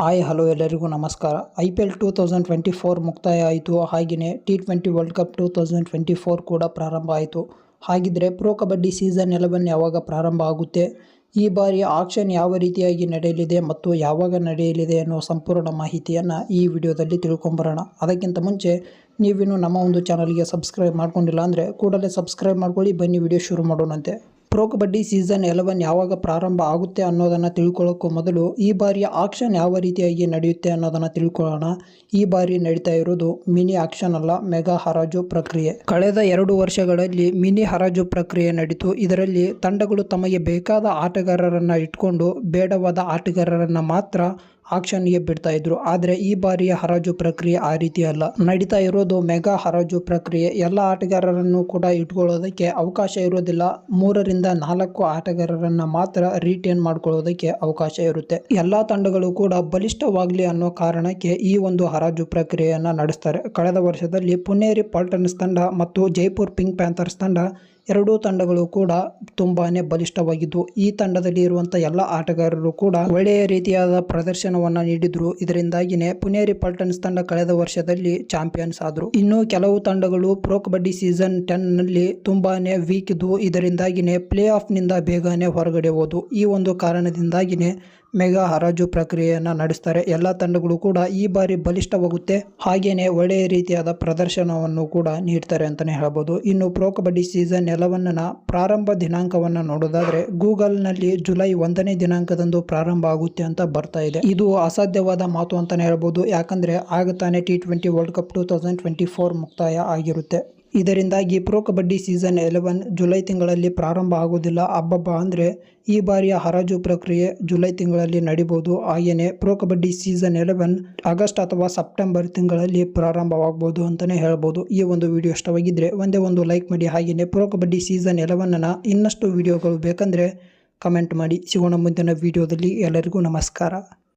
Hi, hello ಎಲ್ಲರಿಗೂ ನಮಸ್ಕಾರ. I P L two thousand twenty four ಮುಕ್ತಾಯ ಆಯಿತು. ಹಾಗೆಯೇ T twenty world cup two thousand twenty four ಕೂಡ ಪ್ರಾರಂಭ ಆಯಿತು. ಹಾಗಿದ್ರೆ ಪ್ರೊ ಕಬಡ್ಡಿ ಸೀಸನ್ ಎಲೆವೆನ್ ಯಾವಾಗ ಪ್ರಾರಂಭ ಆಗುತ್ತೆ? ಈ ಬಾರಿ ಆಕ್ಷನ್ ಯಾವ ರೀತಿಯಾಗಿ ನಡೆಯಲಿದೆ ಮತ್ತು ಯಾವಾಗ ನಡೆಯಲಿದೆ ಅನ್ನೋ ಸಂಪೂರ್ಣ ಮಾಹಿತಿಯನ್ನು ಈ ವಿಡಿಯೋದಲ್ಲಿ ತಿಳ್ಕೊಂಬರೋಣ. ಅದಕ್ಕಿಂತ ಮುಂಚೆ ನೀವಿನ್ನು ನಮ್ಮ ಒಂದು ಚಾನಲ್ಗೆ ಸಬ್ಸ್ಕ್ರೈಬ್ ಮಾಡ್ಕೊಂಡಿಲ್ಲ ಅಂದರೆ ಕೂಡಲೇ ಸಬ್ಸ್ಕ್ರೈಬ್ ಮಾಡ್ಕೊಳ್ಳಿ. ಬನ್ನಿ, ವಿಡಿಯೋ ಶುರು ಮಾಡೋಣಂತೆ. ಪ್ರೋ ಕಬಡ್ಡಿ ಸೀಸನ್ ಎಲೆವೆನ್ ಯಾವಾಗ ಪ್ರಾರಂಭ ಆಗುತ್ತೆ ಅನ್ನೋದನ್ನು ತಿಳ್ಕೊಳ್ಳೋಕ್ಕೂ ಮೊದಲು ಈ ಬಾರಿಯ ಆಕ್ಷನ್ ಯಾವ ರೀತಿಯಾಗಿ ನಡೆಯುತ್ತೆ ಅನ್ನೋದನ್ನು ತಿಳ್ಕೊಳ್ಳೋಣ. ಈ ಬಾರಿ ನಡೀತಾ ಇರೋದು ಮಿನಿ ಆಕ್ಷನ್ ಅಲ್ಲ, ಮೆಗಾ ಹರಾಜು ಪ್ರಕ್ರಿಯೆ. ಕಳೆದ ಎರಡು ವರ್ಷಗಳಲ್ಲಿ ಮಿನಿ ಹರಾಜು ಪ್ರಕ್ರಿಯೆ ನಡೀತು. ಇದರಲ್ಲಿ ತಂಡಗಳು ತಮಗೆ ಬೇಕಾದ ಆಟಗಾರರನ್ನು ಇಟ್ಕೊಂಡು ಬೇಡವಾದ ಆಟಗಾರರನ್ನು ಮಾತ್ರ ಆಕ್ಷನ್ಗೆ ಬಿಡ್ತಾ ಇದ್ರು. ಆದರೆ ಈ ಬಾರಿಯ ಹರಾಜು ಪ್ರಕ್ರಿಯೆ ಆ ರೀತಿ ಅಲ್ಲ. ನಡೀತಾ ಇರೋದು ಮೆಗಾ ಹರಾಜು ಪ್ರಕ್ರಿಯೆ. ಎಲ್ಲ ಆಟಗಾರರನ್ನು ಕೂಡ ಇಟ್ಕೊಳ್ಳೋದಕ್ಕೆ ಅವಕಾಶ ಇರೋದಿಲ್ಲ. ಮೂರರಿಂದ ನಾಲ್ಕು ಆಟಗಾರರನ್ನ ಮಾತ್ರ ರಿಟೇನ್ ಮಾಡ್ಕೊಳ್ಳೋದಕ್ಕೆ ಅವಕಾಶ ಇರುತ್ತೆ. ಎಲ್ಲಾ ತಂಡಗಳು ಕೂಡ ಬಲಿಷ್ಠವಾಗಲಿ ಅನ್ನೋ ಕಾರಣಕ್ಕೆ ಈ ಒಂದು ಹರಾಜು ಪ್ರಕ್ರಿಯೆಯನ್ನು ನಡೆಸ್ತಾರೆ. ಕಳೆದ ವರ್ಷದಲ್ಲಿ ಪುನೇರಿ ಪಾಲ್ಟನ್ಸ್ ತಂಡ ಮತ್ತು ಜೈಪುರ್ ಪಿಂಕ್ ಪ್ಯಾಂಥರ್ಸ್ ತಂಡ ಎರಡೂ ತಂಡಗಳು ಕೂಡ ತುಂಬಾನೇ ಬಲಿಷ್ಠವಾಗಿದ್ದು, ಈ ತಂಡದಲ್ಲಿ ಇರುವಂತ ಎಲ್ಲ ಆಟಗಾರರು ಕೂಡ ಒಳ್ಳೆಯ ರೀತಿಯಾದ ಪ್ರದರ್ಶನವನ್ನ ನೀಡಿದ್ರು. ಇದರಿಂದಾಗಿನೇ ಪುನೇರಿ ಪಲ್ಟನ್ಸ್ ತಂಡ ಕಳೆದ ವರ್ಷದಲ್ಲಿ ಚಾಂಪಿಯನ್ಸ್ ಆದ್ರು. ಇನ್ನು ಕೆಲವು ತಂಡಗಳು ಪ್ರೋ ಕಬಡ್ಡಿ ಸೀಸನ್ ಟೆನ್ನಲ್ಲಿ ತುಂಬಾನೇ ವೀಕ್ ಇದ್ವು. ಇದರಿಂದಾಗಿನೇ ಪ್ಲೇ ಆಫ್ನಿಂದ ಬೇಗನೆ ಹೊರಗಡೆ ಹೋದು ಈ ಒಂದು ಕಾರಣದಿಂದಾಗಿನೇ ಮೆಗಾ ಹರಾಜು ಪ್ರಕ್ರಿಯೆಯನ್ನು ನಡೆಸ್ತಾರೆ. ಎಲ್ಲ ತಂಡಗಳು ಕೂಡ ಈ ಬಾರಿ ಬಲಿಷ್ಠವಾಗುತ್ತೆ. ಹಾಗೇನೆ ಒಳ್ಳೆಯ ರೀತಿಯಾದ ಪ್ರದರ್ಶನವನ್ನು ಕೂಡ ನೀಡ್ತಾರೆ ಅಂತಲೇ ಹೇಳ್ಬೋದು. ಇನ್ನು ಪ್ರೋ ಕಬಡ್ಡಿ ಸೀಸನ್ ಎಲೆವನ್ನ ಪ್ರಾರಂಭ ದಿನಾಂಕವನ್ನು ನೋಡೋದಾದ್ರೆ ಗೂಗಲ್ನಲ್ಲಿ ಜುಲೈ ಒಂದನೇ ದಿನಾಂಕದಂದು ಪ್ರಾರಂಭ ಆಗುತ್ತೆ ಅಂತ ಬರ್ತಾ ಇದೆ. ಇದು ಅಸಾಧ್ಯವಾದ ಮಾತು ಅಂತಲೇ ಹೇಳ್ಬೋದು. ಯಾಕಂದ್ರೆ ಆಗ ತಾನೇ T twenty world cup two thousand twenty four ಮುಕ್ತಾಯ ಆಗಿರುತ್ತೆ. ಇದರಿಂದಾಗಿ pro Kabaddi season eleven July ತಿಂಗಳಲ್ಲಿ ಪ್ರಾರಂಭ ಆಗೋದಿಲ್ಲ ಅಬ್ಬಬ್ಬ ಅಂದರೆ ಈ ಬಾರಿಯ ಹರಾಜು ಪ್ರಕ್ರಿಯೆ ಜುಲೈ ತಿಂಗಳಲ್ಲಿ ನಡಿಬೋದು ಹಾಗೆಯೇ pro Kabaddi season eleven August ಅಥವಾ ಸೆಪ್ಟೆಂಬರ್ ತಿಂಗಳಲ್ಲಿ ಪ್ರಾರಂಭವಾಗ್ಬೋದು ಅಂತಲೇ ಹೇಳ್ಬೋದು. ಈ ಒಂದು ವಿಡಿಯೋ ಇಷ್ಟವಾಗಿದ್ದರೆ ಒಂದೇ ಒಂದು ಲೈಕ್ ಮಾಡಿ. ಹಾಗೆಯೇ ಪ್ರೊ ಕಬಡ್ಡಿ ಸೀಸನ್ ಎಲೆವೆನ್ನ ಇನ್ನಷ್ಟು ವಿಡಿಯೋಗಳು ಬೇಕಂದರೆ ಕಮೆಂಟ್ ಮಾಡಿ. ಸಿಗೋಣ ಮುಂದಿನ ವಿಡಿಯೋದಲ್ಲಿ ಎಲ್ಲರಿಗೂ ನಮಸ್ಕಾರ.